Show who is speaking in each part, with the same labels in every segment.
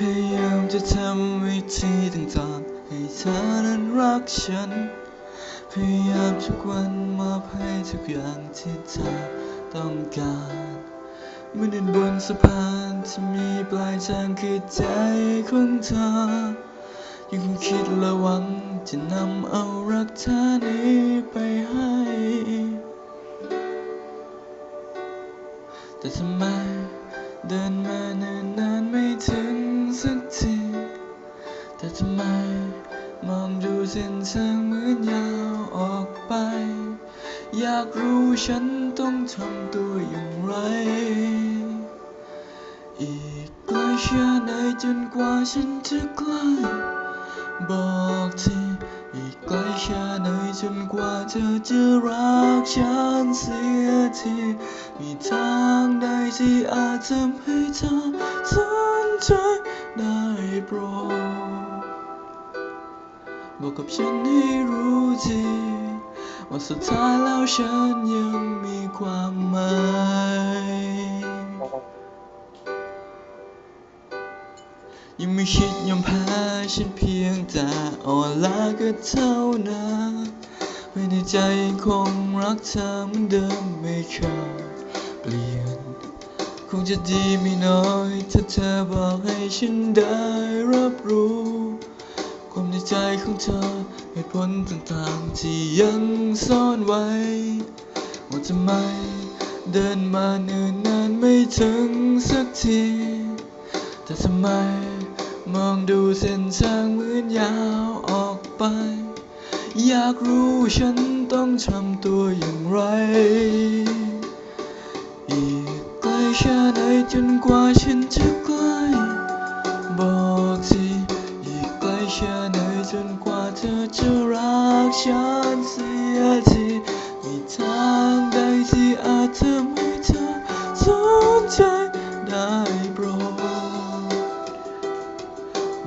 Speaker 1: พยายามจะทำวิธีต่างๆ ให้เธอนั้นรักฉัน พยายามทุกวันมอบให้ทุกอย่างที่เธอต้องการเมื่อเดินบนสะพานที่มีปลายทางคือใจของเธอ ยังคงคิดและหวังจะนำเอารักเธอนี้ไปให้ แต่ทำไม อยากรู้ฉันต้องทำตัวอย่างไร อีกไกลแค่ไหนจนกว่าฉันจะใกล้ บอกทีอีกไกลแค่ไหนจนกว่าเธอจะรักฉันเสียทีมีทางใดที่อาจทำให้เธอสนใจได้โปรดบอกกับฉันให้รู้ที ว่าสุดท้ายแล้วฉันยังมีความหมายยังไม่คิดยอมแพ้ฉันเพียงแต่อ่อนล้าก็เท่านั้นไว้ในใจยังคงรักเธอเหมือนเดิมไม่เคยเปลี่ยน คงจะดีไม่น้อยถ้าเธอบอกให้ฉันได้รับรู้ ใจของเธอเหตุผลต่างๆที่ยังซ่อนไว้ว่าทำไมเดินมาเนิ่นนานไม่ถึงสักที แต่ทำไมมองดูเส้นทางเหมือนยาวออกไป อยากรู้ฉันต้องทำตัวอย่างไร อีกไกลแค่ไหนจนกว่าฉันจะใกล้ เธอจะรักฉันเสียทีมีทางใดที่อาจทำให้เธอสนใจได้โปรด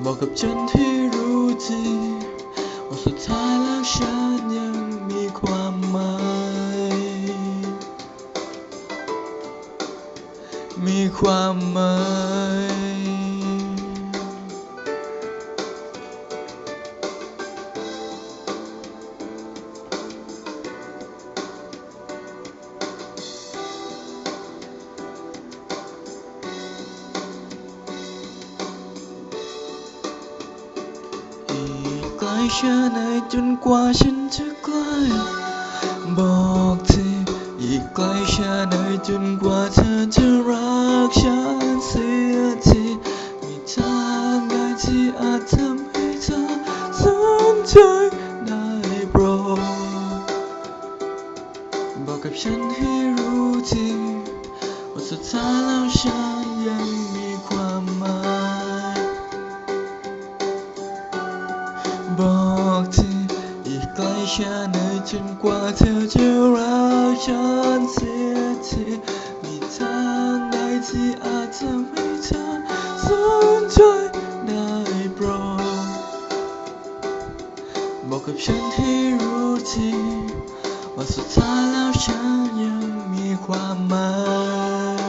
Speaker 1: บอกกับฉันที่รู้ทีว่าสุดท้ายแล้วฉันยังมีความหมายมีความหมาย กไกลแค่ไหนจนกว่าฉันจะใกล้บอกทีอีกไกลแค่ไหนจนกว่าเธอจะรักฉันเสียทีมีทางใดที่อาจทำให้เธอสนใจได้โปรดบอกกับฉันให้รู้ทีว่าสุดท้ายแล้วฉัน แค่ไหนจนกว่าเธอจะรักฉันเสียทีมีทางไหนที่อาจทำให้เธอสนใจได้โปรดบอกกับฉันให้รู้ทีว่าสุดท้ายแล้วฉันยังมีความหมาย